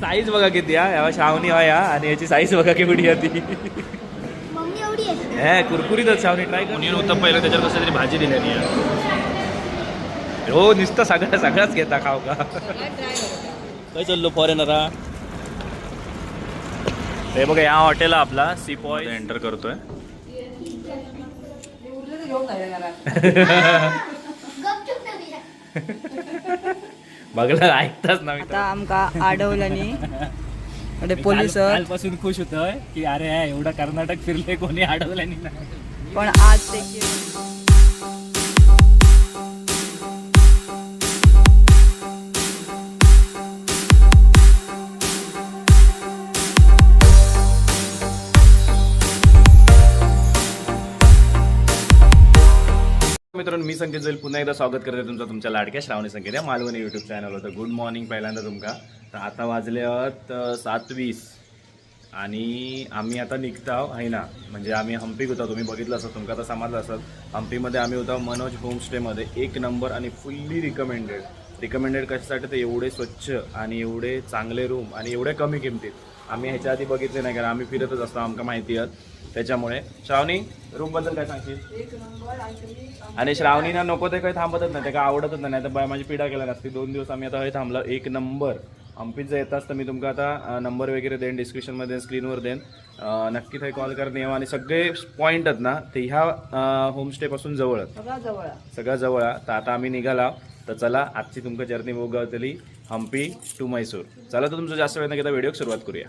Size बघा किती हा. यावा श्रावणी हा या आणि याची साईज बघा केवढी आहे ती. मम्मी एवढी आहे. हे कुरकुरीतच श्रावणी. ट्राय कर. म्हणून होतं पहिलं त्याच्यावर कसं तरी भाजी दिलेली आहे. हो नुसतं सगळं सगळंच घेता खाव का? काय चाललो फॉरेनर हा? हे बघा या हॉटेल आपला सी पॉईंट एंटर करतोय. गपचूप नवी आहे. बघला ऐकताच ना आता आमका आडवल्यानी अरे पोलीस कालपासून खुश होतोय की अरे एवढं कर्नाटक फिरले कोणी अडवल्यानी नाही. पण आज ते मी संकेत जाईल पुन्हा एकदा स्वागत करते तुमचं तुमच्या लाडक्या श्रावणी संकेत या मालवणी यूट्यूब चॅनल होतं गुड मॉर्निंग पहिल्यांदा तुमका. तर आता वाजले आहोत सात वीस आणि आम्ही आता निघतो आहे ना? म्हणजे आम्ही हम्पीत होता. तुम्ही बघितलं असत तुमका आता समजलं असत हम्पीमध्ये आम्ही होतो मनोज होमस्टेमध्ये एक नंबर आणि फुल्ली रिकमेंडेड रिकमेंडेड कशासाठी? ते एवढे स्वच्छ आणि एवढे चांगले रूम आणि एवढे कमी किमतीत. आम्ही ह्याच्या आधी बघितले नाही कारण आम्ही फिरतच असतो आमका माहिती आहे. त्याच्यामुळे. श्रावणी रूमबद्दल काय सांगशील? आणि श्रावणीना नको ते काही थांबतच नाही ते काय आवडतच नाही तर बाय माझी पिढा केला नसती. दोन दिवस आम्ही आता हे थांबलो एक नंबर. हम्पीत जर येताच तर मी तुमका आता नंबर वगैरे देईन डिस्क्रिप्शनमध्ये स्क्रीनवर देईन नक्की थंय कॉल करणे आणि सगळे पॉईंट आहेत ना ते ह्या होमस्टेपासून जवळ सगळ्यात जवळ आहे. तर आता आम्ही निघाला तर चला आजची तुमका जर्नी बघावतली हम्पी टू मैसूर चला तर तुमचं जास्त वेळ न घेता व्हिडिओ सुरुवात करूया.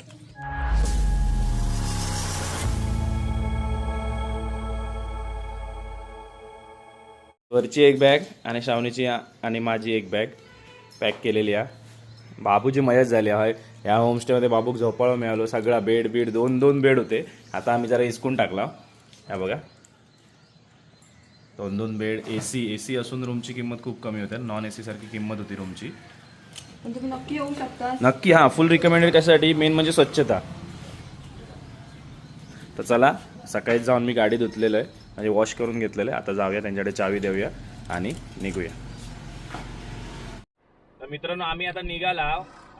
वरची एक बॅग आणि श्रावणीची आणि माझी एक बॅग पॅक केलेली आहे. बाबूची मयत झाली आहे. या होमस्टेमध्ये बाबूक झोपाळं मिळालो सगळा बेड बीड दोन दोन बेड होते. आता आम्ही जरा हिसकून टाकला. ह्या बघा. दोन दोन bed A C A C असून रूमची किंमत खूप कमी होते. नॉन ए सी सारखी किंमत होती रूमची तुम्ही नक्की येऊ शकता. नक्की हां फुल रिकमेंडेड कशासाठी मेन म्हणजे स्वच्छता. तर चला सकाळीच जाऊन मी गाडी धुतलेलं आहे. म्हणजे वॉश करून घेतलेलं. आहे आता जाऊया त्यांच्याकडे चावी देऊया आणि निघूया. तर मित्रांनो आम्ही आता निघाला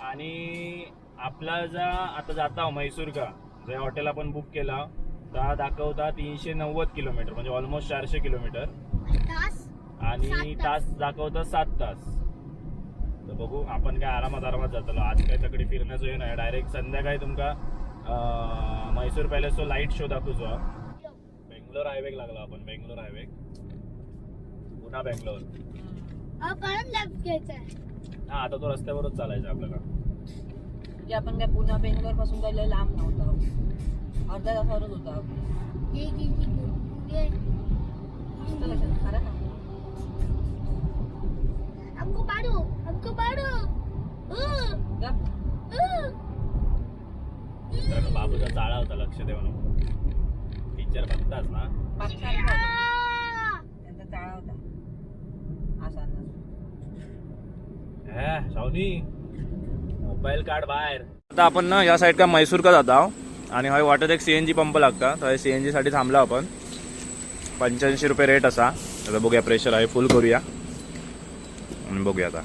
आणि आपला जा आता जाता म्हैसूर का जे हॉटेल आपण बुक केला तर दाखवता तीनशे नव्वद किलोमीटर म्हणजे ऑलमोस्ट चारशे किलोमीटर. तास? आणि तास. दाखवतं सात तास. तर बघू आपण काय आरामात आरामात जातलो. आज काय तकडे फिरण्याचं हे नाही. डायरेक्ट संध्याकाळी तुमका अं, मैसूर पॅलेसचो लाइट शो दाखवचो हा. बेंगलोर हायवे लागला आपण बेंगलोर हायवे. पुन्हा बेंगलोर. लेफ्ट हा आता तो रस्त्यावरच चालायचं आपल्याला. की आपण काय पुन्हा बेंगलोरपासून काय लय लांब नव्हतं. अर्ध्या तासावरच होता. मस्त लक्षात खरं ना? हमको पाडू हमको पाडू. मित्रांनो बाबूचा चाळा होता लक्ष देवा नको टीचर बघताच ना. त्यांचा टाळा होता. असा ना हा शावनी मोबाईल काढ बाहेर. आता आपण ना या साईड का मैसूर का जाता आणि हय वाटत एक सी एन जी पंप लागता. तर सी एन जीसाठी थांबला आपण. पंच्याऐंशी रुपये रेट असा. आता बघूया प्रेशर आहे. फुल करूया. आणि बघूया आता.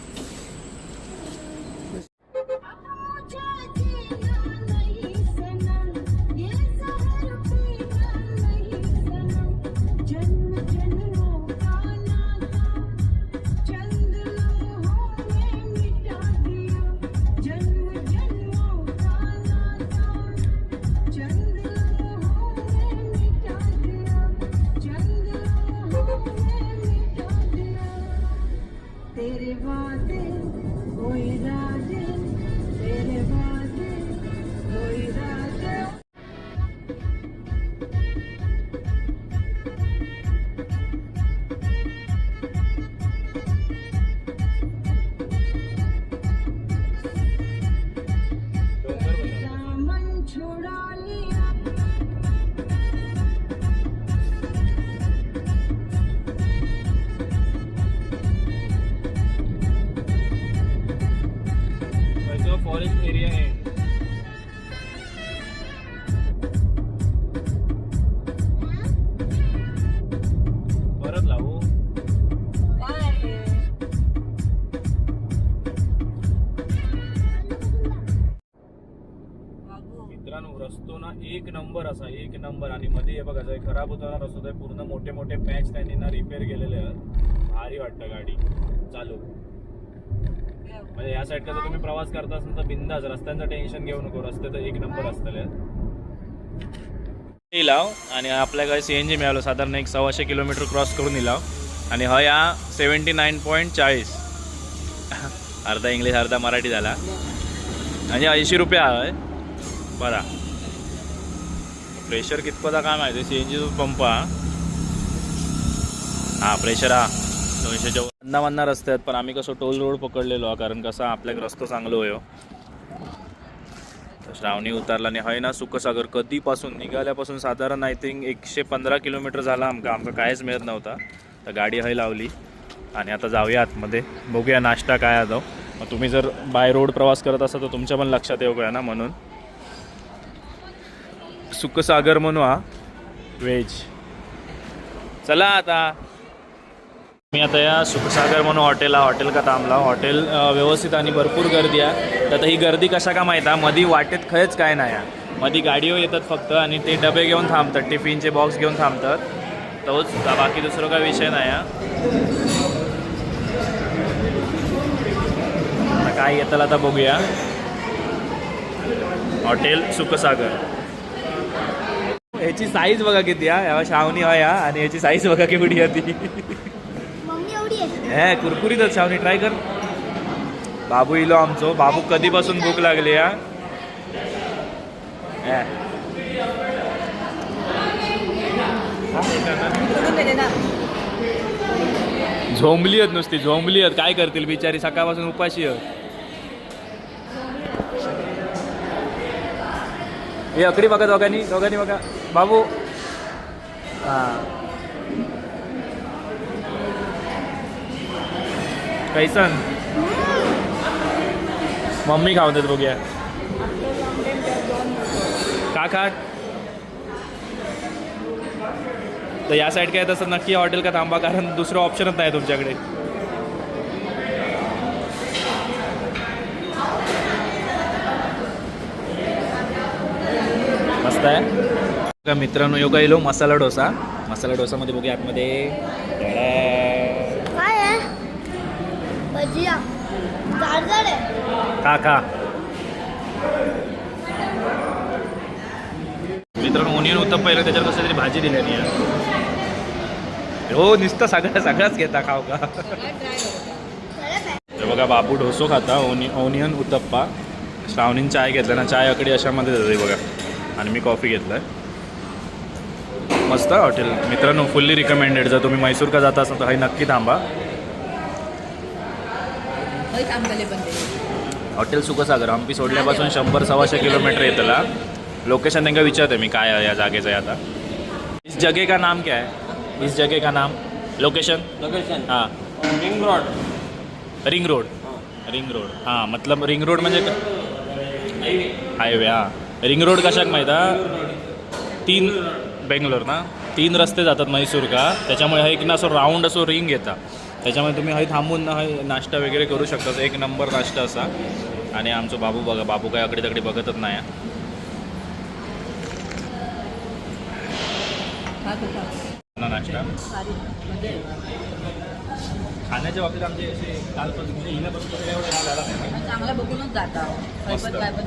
एक नंबर असा एक नंबर. आणि मध्ये हे बघा जर खराब होताना रस्तो तर ते पूर्ण मोठे मोठे पॅच त्यांनी ना रिपेअर केलेले आहेत. भारी वाटतं गाडी. चालू. म्हणजे या साईडचा जर तुम्ही प्रवास करता असाल तर बिंदास रस्त्यांचं टेन्शन घेऊ नको. रस्ते तर एक नंबर असतले लाव आणि आपल्याकडे सी एन जी मिळालो. साधारण एक सव्वाशे किलोमीटर क्रॉस करून इलाव आणि हा या सेवन्टी नाईन पॉईंट चाळीस. अर्धा इंग्लिश अर्धा मराठी झाला. आणि ऐंशी रुपये आहे. बरा. प्रेशर कितपता काय माहिती? सी एन जी पंप हा हा प्रेशर हा दोनशे चौदा वन्ना रस्ते आहेत पण आम्ही कसं टोल रोड पकडलेलो हा कारण कसा आपल्याक रस्तो चांगलो होयो हो. तर श्रावणी उतारला आणि हय ना सुखसागर. कधीपासून? निघाल्यापासून साधारण आय थिंक एकशे पंधरा किलोमीटर झाला आमका. आमका कायच मिळत नव्हता. तर गाडी हय लावली. आणि आता जाऊया आतमध्ये. बघूया नाश्ता काय आता मग तुम्ही जर बाय रोड प्रवास करत असाल तर तुमच्या पण लक्षात येऊ ना म्हणून. सुखसागर म्हणू हा. व्हेज चला आता. मी आता या सुखसागर म्हणून हॉटेल हा हॉटेल का थांबला. हॉटेल व्यवस्थित आणि भरपूर गर्दी आहे. तर आता ही गर्दी कशा का माहीत आहे मधी वाटेत खरंच काय नाही आहे मधी गाडीवर येतात फक्त आणि ते डबे घेऊन थांबतात टिफिनचे बॉक्स घेऊन थांबतात. तोच बाकी दुसरं काय विषय नाही आहे आता काय येताल आता बघूया. हॉटेल सुखसागर. ह्याची साईज बघा किती आहे ह्या शावणी आहे हा. आणि ह्याची साईज बघा केवढी आहे ती. हे कुरकुरीतच शावणी ट्राय कर. बाबू इलो आमचो. बाबू कधीपासून भूक लागली हा? हे. झोंबली आहेत नुसती झोंबली आहेत. काय करतील बिचारी? सकाळपासून उपाशी आहेत. हे अकडी बघा दोघांनी दोघांनी बघा. बाबू. हां. कैसन? मम्मी खाऊन बघूया. का खा तर या साईड काय तसं नक्की हॉटेल का थांबा कारण दुसरं ऑप्शनच नाही तुमच्याकडे. मस्त आहे? मित्रांनो योगा येलो मसाला डोसा. मसाला डोसामध्ये बघूया आतमध्ये. का का मित्रांनो ओनियन उत्तप पहिलं त्याच्यावर कसं तरी भाजी दिलेली आहे. हो नुसतं सगळं सगळंच घेता खाऊ का? बघा बापू ढोसो खाता. ओनि ओनियन उत्तप्पा. श्रावणीन चाय घेतला ना चाय अकडी अशामध्ये जाते बघा. आणि मी कॉफी घेतलाय. मस्त हॉटेल. मित्रांनो फुल्ली रिकमेंडेड जर तुम्ही मैसूर का जाता असाल तर हे नक्की थांबा. हॉटेल सुखसागर हम्पी सोडल्यापासून शंभर सव्वाशे किलोमीटर येतला. लोकेशन त्यांना विचारते मी काय आहे या जागेचं आहे आता. इस जगह का नाम क्या है? इस जगह का नाम? लोकेशन लोकेशन हाँ. Ring road ring road ring road हां मतलब रिंग रोड म्हणजे हायवे हां. रिंग रोड कशाक माहीत हा तीन बेंगलोर ना तीन रस्ते जातात म्हैसूर का त्याच्यामुळे हा एक ना असं राऊंड असो रिंग येता. त्याच्यामुळे तुम्ही हय थांबून ना हय नाश्ता वगैरे करू शकता. एक नंबर नाश्ता असा. आणि आमचं बाबू बघा बाबू काय अकडे तकडे बघतच नाही. हा. नाश्ता. खाण्याच्या बाबतीत आमचे असे कालपासून म्हणजे एवढं झालं.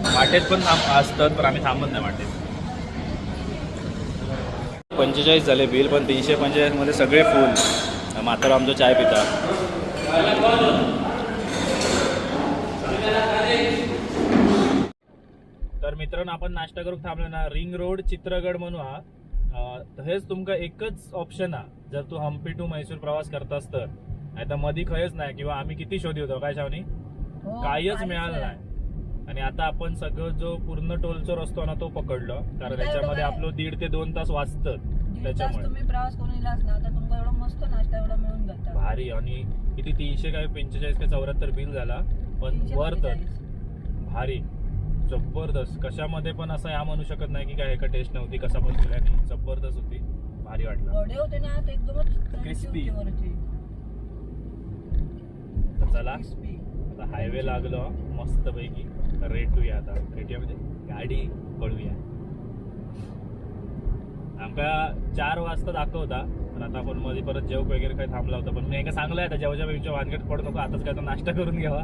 नाही वाटेत पण थांब असतात पण आम्ही थांबत नाही वाटेत. पंचेचाळीस झाले बिल पण तीनशे पंचेचाळीसमध्ये सगळे फुल मात्र आमचं चाय पिता. तर मित्रांनो आपण नाश्ता करून थांबलो ना. रिंग रोड चित्रगड म्हणून हा. हेच तुमका एकच ऑप्शन हा. जर तू हम्पी टू मैसूर प्रवास करतास तर. नाही तर मधी खयच नाही किंवा आम्ही किती शोध होतो काय शावनी? हो, काहीच मिळालं नाही. आणि आता आपण सगळं जो पूर्ण टोलचा रस्तो ना तो पकडलो. कारण त्याच्यामध्ये? आपलं दीड ते दोन तास वाचतं. त्याच्यामुळे तुम्ही प्रवास करून इलाच ना तर तुमका एवढं मस्त नाश्ता एवढा मिळून जाता. भारी. आणि किती तीनशे काय पंचेचाळीस काय चौऱ्याहत्तर बिल झाला. पण तीनशे वरतच पंचेचाळीस. भारी. जबरदस्त. कशामध्ये पण असं या म्हणू शकत नाही की काय एका टेस्ट नव्हती कसा पण केला. नाही जबरदस्त होती. भारी वाटलं. वडे होते ना ते एकदमच Crispy. होते वरती. तर चला. Crispy. आता हायवे लागलो मस्त पैकी रेटूया आता रेटूया म्हणजे गाडी पळूया. आमका चार वाजता दाखवता पण आता आपण मध्ये परत जेवक वगैरे काही थांबला होता पण मी एका सांगलं आता जेवच्या पेक्षा वानगट पडत नको आताच काय तर नाश्ता करून घ्यावा.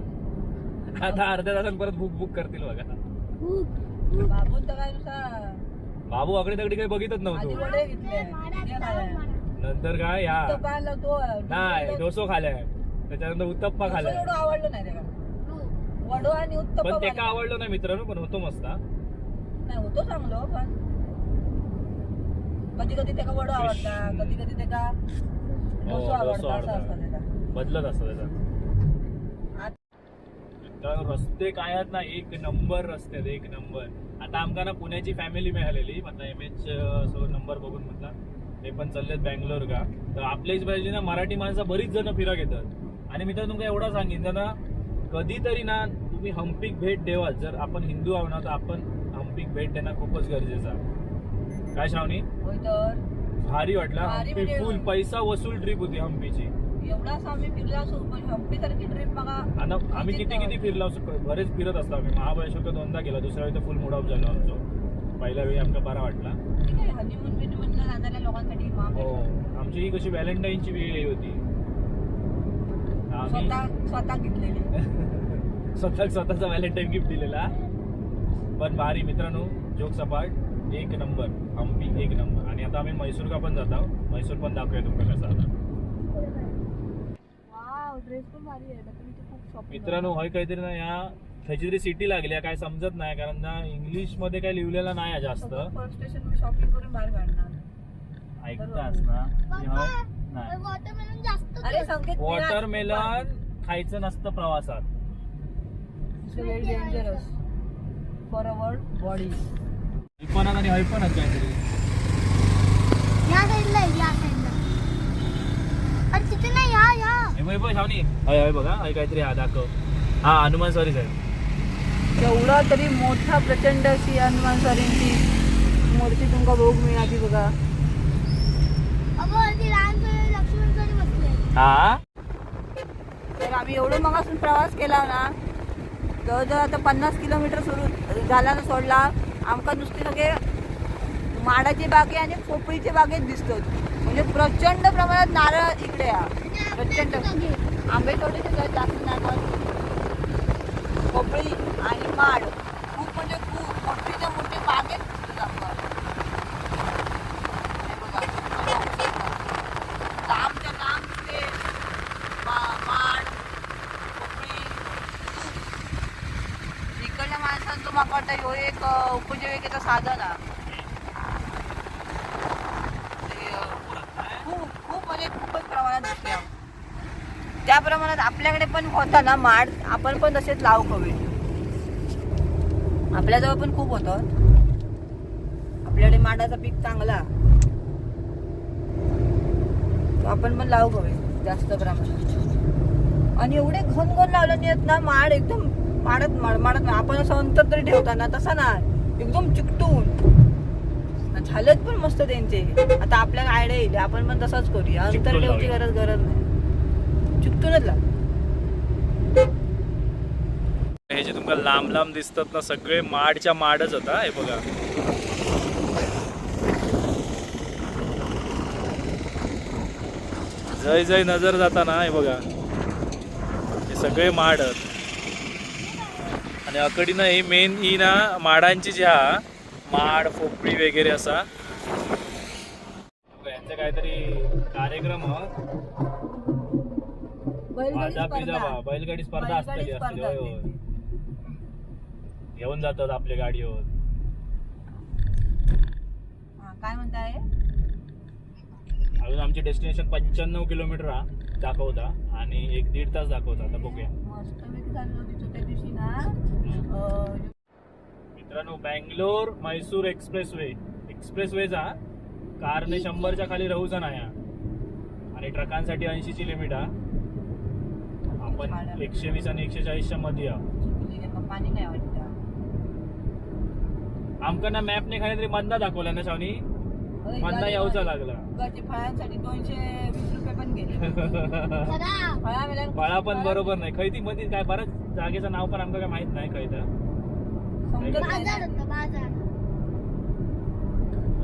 आता अर्ध्या तासात परत बुक बुक करतील बघा. बाबू अकडे तगडी काही बघितच नव्हतो. नंतर काय या. नाही डोसो खालाय त्याच्यानंतर उत्तप्पा खालाय आवडलं नाही वडो आणि उत्तप्पा पण ते का. आवडलं नाही मित्रांनो पण होतो मस्त हा. नाही होतो चांगलं पण कधी कधी त्याला वडो. आवडता कधी कधी त्याला डोसो डोसो आवडता असं आवडता. असतं त्याचा बदलत असतं त्याचा मित्रांनो रस्ते काय आहेत ना एक नंबर रस्ते आहेत एक नंबर आता आमका ना पुण्याची फॅमिली मिळालेली आता एम एच सो नंबर बघून म्हटलं ते पण चाललेत बँगलोर का तर आपल्याच पाहिजे ना मराठी माणसं बरीच जण फिरक येतात आणि मित्रांनो तुमका एवढा सांगितलं ना कधीतरी ना तुम्ही हम्पीक भेट द्यावा जर आपण हिंदू आहो ना तर आपण हम्पीक भेट देणं खूपच गरजेचं आहे. काय श्रावणी? होय तर. भारी वाटला. भारी हम्पी फुल पैसा वसूल ट्रिप होती हम्पीची एवढाच आम्ही फिरला असो पण हम्पी सारखी ट्रिप बघा. आणि आम्ही किती किती फिरलो असो बरेच फिरत असतो आम्ही. महाबळेश्वर दोनदा गेला. दुसऱ्या वेळी तर फुल मूड ऑफ झालो आमचं. पहिल्या वेळी आमका बरा वाटला. हनीमून जाणाऱ्या लोकांसाठी हो. महाबळेश्वर. आमची ही कशी व्हॅलेंटाईनची वेळ होती. स्वतः स्वतः घेतलेली स्वतः स्वतःचा व्हॅलेंटाईन गिफ्ट दिलेला. पण भारी मित्रांनो जोक सपाट एक नंबर हम्पी एक नंबर आणि आता आम्ही मैसूर का पण जात आहोत. मैसूर पण दाखवूया तुमका कसं आता वाव ड्रेस पण भारी आहे. आता मी ते खूप shopping मित्रांनो होय काहीतरी ना या ह्याची तरी सिटी लागली आहे, काय समजत नाही कारण ना इंग्लिशमध्ये काय लिहिलेलं नाही जास्त. फर्स्ट स्टेशन मी शॉपिंग करून बाहेर काढणार. ऐकतास ना? नाही. वॉटरमेलन जास्त अरे संकेत वॉटरमेलन खायचं नसतं प्रवासात. फॉर अवर बॉडी हिपनात आणि हैपनात काहीतरी. या साईडला आहे, या साईडला अरे तिथे नाही या या हे बघ, हे बघ, शावनी. हय हय बघा हय काहीतरी हा दाखव. हा हनुमान सॉरी साहेब एवढा तरी मोठा प्रचंड अशी हनुमान स्वारींची मूर्ती तुमका भोग मिळाली बघा. अगं ती लहान हा? तर आम्ही एवढं मगासून प्रवास केला ना जवळजवळ आता पन्नास किलोमीटर सुरू झाला ना सोडला. आमका नुसते सगळे माडाचे बागे आणि पोपळीचे बागेत दिसतो म्हणजे प्रचंड प्रमाणात नारळ इकडे हा प्रचंड. आंबे थोडेसे जास्त पोपळी आणि माड खूप म्हणजे खूप. मोठीच्या मोठी बागेत दिसतात आमका हे बघा, हे बघू शकता. लांबच्या लांब ते मा- माड पोपळी इकडल्या आता ह्यो एक उपजीविकेचं साधन आहे म्हणजे, खूप खूप म्हणजे खूपच प्रमाणात त्या प्रमाणात आपल्याकडे पण होता ना माड आपण पण तसेच लाव हवे आपल्याजवळ पण खूप होतं. आपल्याकडे माडाचा पीक चांगला. आपण पण लावूक हवे जास्त प्रमाणात. आणि एवढे घन घन लावले नाहीत ना माड एकदम माडत माड माडत आपण असं अंतर तरी ठेवताना तसा ना एकदम चिकटून. झालंच पण मस्त त्यांचे. आता आपल्याला आयडिया येईल. आपण पण तसंच करूया. अंतर ठेवची. गरज गरज नाही. चिकटूनच लाव. हे जे तुम्हाला लांब लांब दिसतात ना सगळे माडच्या माडच होता हे बघा. जय जय नजर जाता ना हे बघा. हे सगळे माड आहेत. आणि अकडीनं ही मेन ही ना माडांची जी हा माड पोपळी वगैरे असा. यांचा काहीतरी कार्यक्रम हा. बैलगाडी स्पर्धा. असते. घेऊन जातात आपल्या गाडीवर. काय म्हणताय? आमचे डेस्टिनेशन पंच्याण्णव किलोमीटर हा दाखवता आणि एक दीड तास दाखवता. आता बघूया. मित्रांनो बँगलोर मैसूर एक्सप्रेस वे एक्सप्रेस वेचा कारने शंभरच्या खाली राहूचा नाही हा. आणि ट्रकांसाठी ऐंशीची लिमिट हा. आपण एकशे वीस आणि एकशे चाळीसच्या मध्ये आमका ना मॅपने खाली तरी मंदा दाखवला ना शावनी? गाडी- यावचा लागला. गाडी फळांसाठी दोनशे वीस रुपये पण गेले. जरा फळा पण बरोबर नाही. खैती मध्ये काय बरंच जागेचं नाव पण आमका काय माहीत नाही खैत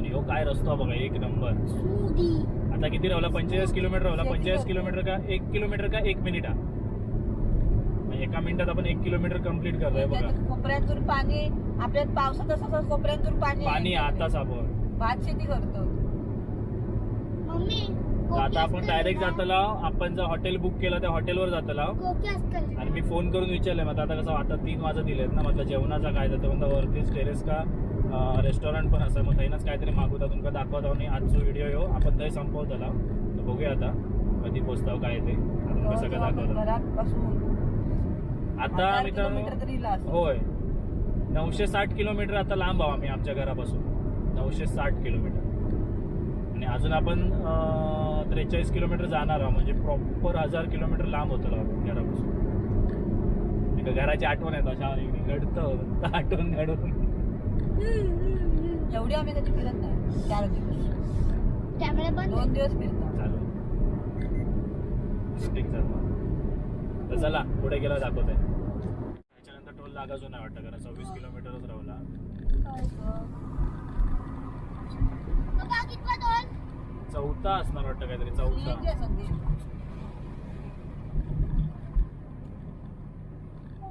ह्यो काय रस्ता बघा एक नंबर. आता किती राहिला? पंचेचाळीस किलोमीटर राहिला. पंचेचाळीस किलोमीटर का एक किलोमीटर का एक मिनिट एका मिनिटात आपण एक किलोमीटर कंप्लीट करतोय बघा. कोपऱ्यातून पाणी आपल्यात पावसात असं कोपऱ्यातून पाणी पाणी आताच आपण. भात शेती करतो. मम्मी आता आपण डायरेक्ट जातला आपण जर हॉटेल बुक केलं त्या हॉटेलवर जातला आणि मी फोन करून विचारले मग आता कसं आता तीन वाजत दिलेत ना म्हटलं जेवणाचा काय जातं म्हणतं वरतीच टेरेस का रेस्टॉरंट पण असं मग थंयनच काहीतरी मागवता तुमका दाखवत आणि आजचो व्हिडिओ येऊ आपण थंय संपवतला तर बघूया आता कधी पोचताव काय ते. कसं काय दाखवतं. आता मित्रांनो. होय. नऊशे साठ किलोमीटर आता लांब आहो आम्ही आमच्या घरापासून. नऊशे साठ किलोमीटर. आणि अजून आपण त्रेचाळीस किलोमीटर जाणार आहोत. म्हणजे प्रॉपर हजार किलोमीटर लांब होतो घरापासून. एका घराची आठवण येत अशा घडतं आठवण घडून. एवढी आम्ही कधी फिरत नाही. चार दिवस. कॅमेरा बंद दोन दिवस फिरतो. चालू Stick चालू. तर चला पुढे गेला दाखवते. त्याच्यानंतर टोल लागायचो नाही वाटतं कारण सव्वीस किलोमीटरच राहिला चौथा असणार वाटतं काहीतरी चौथा.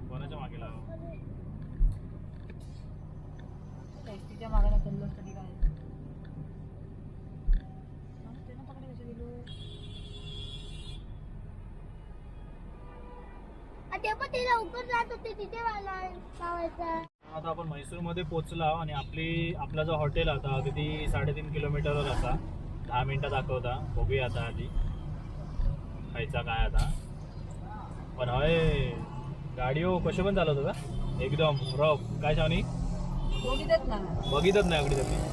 कोणाच्या मागे लावा? टेस्टीच्या मागायला काय? कसे गेलो ते पण ते लवकर जात होते तिथे मला लावायचा. आता आपण म्हैसूरमध्ये पोचला आणि आपली आपला जो हॉटेल आता अगदी साडेतीन किलोमीटरवर असा. दहा मिनिटं दाखवता. बघूया आता आधी. खायचा काय आता. पण हय गाडी हो कशी पण चालवतो का? एकदम रफ. काय शावनी बघितच नाही. अगदी तुम्ही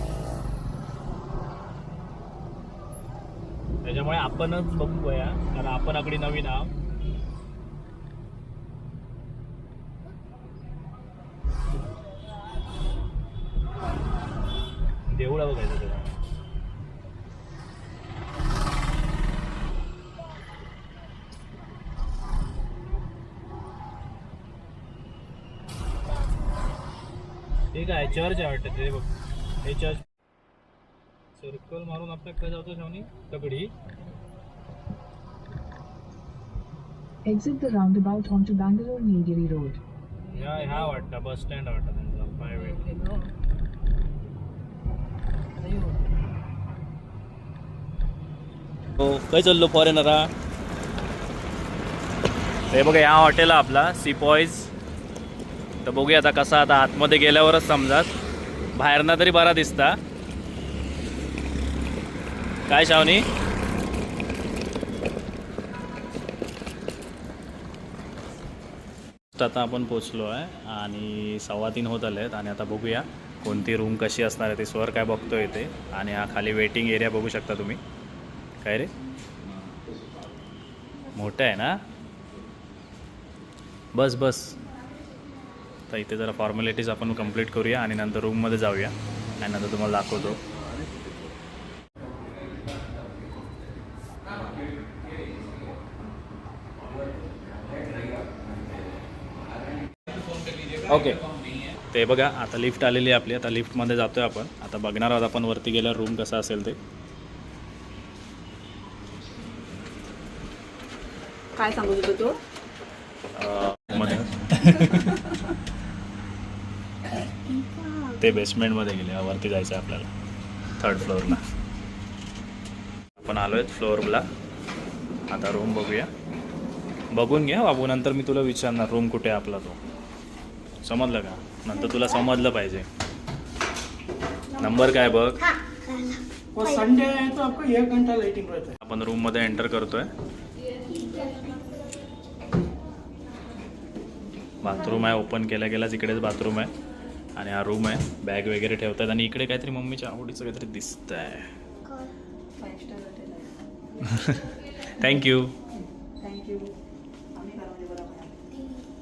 त्याच्यामुळे आपणच बघूया. कारण आपण अगदी नवीन आहोत. आहे बघायचं त्याला ठीक आहे चर्च आहे वाटतं ते बघ. हे चर्च सर्कल मारून आपल्या काय जातो शावनी तगडी Exit the roundabout onto Bangalore Nilgiri Road. ह्या ह्या वाटतं बस स्टँड वाटतं त्यांचा प्रायव्हेट गेलो आता येऊ. हो काय चाललो फॉरेनरा हे? बघा या हॉटेल आपला सी पॉईज तर बघूया आता कसा आता आतमध्ये गेल्यावरच समजात बाहेरनं तरी बरा दिसता. काय शावनी? आता आपण पोचलो आहे आणि सव्वा तीन होत आले आहेत आणि आता बघूया कोणती रूम कशी असणार आहे ते. स्वर काय बघतोय ते. आणि हा खाली वेटिंग एरिया बघू शकता तुम्ही. काय रे? मोठं आहे ना? बस बस. तर इथे जरा फॉर्मॅलिटीज आपण कंप्लीट करूया आणि नंतर रूममध्ये जाऊया. आणि नंतर तुम्हाला दाखवतो. ओके ते बघा आता लिफ्ट आलेली आहे आपली. आता लिफ्टमध्ये जातोय आपण. आता बघणार आहोत आपण वरती गेल्यावर रूम कसा असेल ते. काय सांगत होतो तो? अं, मध्ये ते बेसमेंटमध्ये गेले वरती जायचं आहे आपल्याला थर्ड फ्लोअरला आपण आलो आहेत फ्लोअरला आता रूम बघूया. बघून घ्या बाबू नंतर मी तुला विचारणार रूम कुठे आहे आपला तो? समजलं का? नंतर तुला समजलं पाहिजे. नंबर काय बघ? हा वो संडे है तो आपको एक घंटा लाइटिंग रहता है आपण रूममध्ये एंटर करतोय. बाथरूम आहे ओपन केल्या गेल्याच इकडेच बाथरूम आहे. आणि हा रूम आहे बॅग वगैरे ठेवतात. आणि इकडे काहीतरी मम्मीच्या आवडीचं काहीतरी दिसत आहे थँक्यू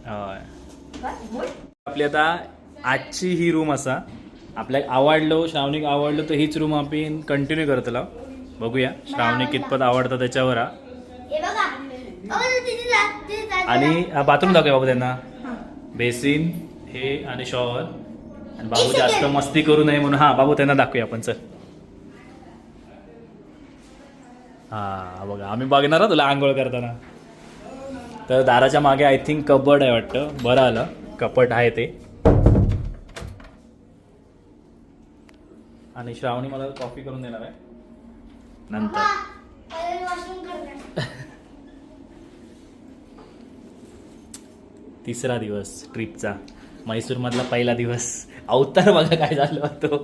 होय. आपली आता आजची ही रूम असा. आपल्याक आवडलो श्रावणीक आवडलो तर हीच रूम आपण कंटिन्यू करतला बघूया श्रावणी कितपत आवडतं त्याच्यावर हा. आणि बाथरूम दाखवूया बाबू त्यांना. बेसिन हे आणि शॉवर. आणि बाबू जास्त मस्ती करू नये म्हणून हां बाबू त्यांना दाखवूया आपण चल. हां बघा आम्ही बघणार तुला आंघोळ करताना. तर दाराच्या मागे आय थिंक कबड आहे वाटतं. बरं आलं. कपट आहे ते. आणि श्रावणी मला कॉफी करून देणार आहे. नंतर. तिसरा दिवस ट्रिपचा. म्हैसूरमधला पहिला दिवस. अवतार बघा काय झालं होतो.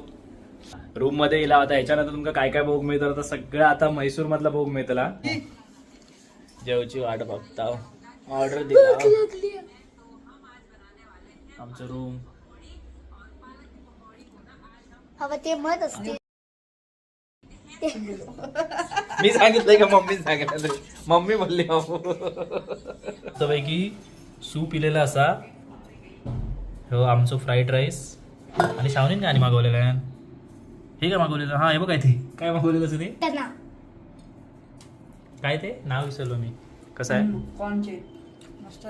रूममध्ये गेला होता. याच्यानंतर तुमका काय काय भोग मिळतं आता सगळं आता म्हैसूर मधला भोग मिळतला. जेवची वाट बघता ऑर्डर दिला. आमचं रूम हवं ते मत असते. मी सांगितलंय का मम्मी सांगितलं मम्मी बोलली पैकी सूप पिलेला असा. हो आमचं फ्राईड राईस आणि शावनीने आणि मागवलेलं आहे? हे काय मागवलेलं? हा हे बघ काय ते. काय मागवलेलं असं ते? काय ते? नाव विसरलो मी. कसं आहे? कॉर्नचे मस्त.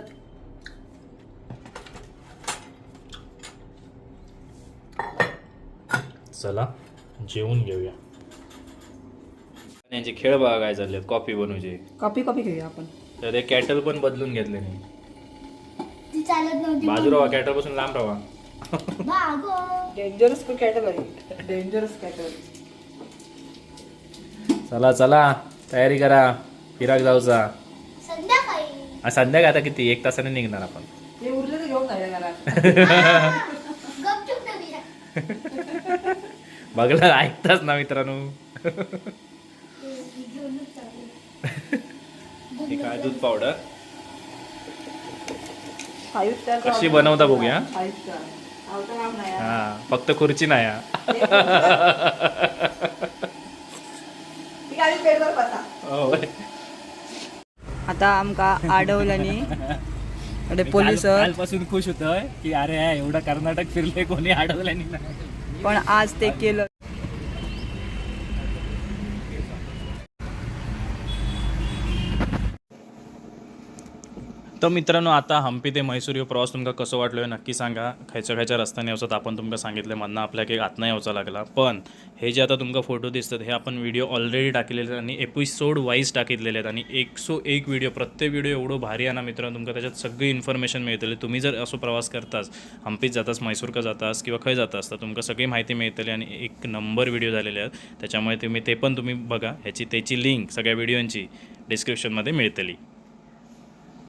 चला जेवून घेऊया. यांचे खेळ बघा काय चालले कॉफी बनवचे कॉपी कॉपी घेऊया आपण. तर ते कॅटल पण बदलून घेतले मी. ती चालत नव्हती कॅटलपासून लांब राहा. डेंजरस कॅटेगरी डेंजरस कॅटेगरी चला चला. तयारी करा. फिराक जाऊचा. संध्याकाळी. संध्याकाळ आता किती? एक तासाने निघणार आपण. ते उरले तर घेऊन जायला घरात. गपचूप नव्हे बघला ऐकताच ना मित्रांनो. हे काय दूध पावडर फाईव्ह स्टार कशी बनवता बघूया फाईव्ह स्टार आवडतं काम नाही हा. हा फक्त खुर्ची नाही हा. पेडवर बसा होय. आता आमका आडवल्यानी अरे पोलीस काल- कालपासून खुश होतोय की अरे एवढं कर्नाटक फिरले कोणी अडवल्याने नाही पण आज ते केलं तर मित्रांनो आता हम्पी ते मैसूर हो प्रवास तुमका कसं वाटलो नक्की सांगा. खायच्या खायच्या रस्त्याने येवचात आपण तुमका सांगितलं मधनं आपल्याक एक आतना येवचा लागला. पण हे जे आता तुमका फोटो दिसतात हे आपण व्हिडिओ ऑलरेडी टाकलेले आहेत आणि एपिसोड वाईज टाकितलेले आहेत आणि एकसो एक व्हिडिओ प्रत्येक व्हिडिओ एवढं भारी आहे ना मित्रांनो तुमका त्याच्यात सगळी इन्फॉर्मेशन मिळतली. तुम्ही जर असो प्रवास करतास हम्पीत जातास मैसूर का जातास किंवा खंय जातास तर तुमका सगळी माहिती मिळतली आणि एक नंबर व्हिडिओ झालेले आहेत. त्याच्यामुळे तुम्ही ते पण तुम्ही बघा. ह्याची त्याची लिंक सगळ्या व्हिडिओंची डिस्क्रिप्शनमध्ये मिळतली.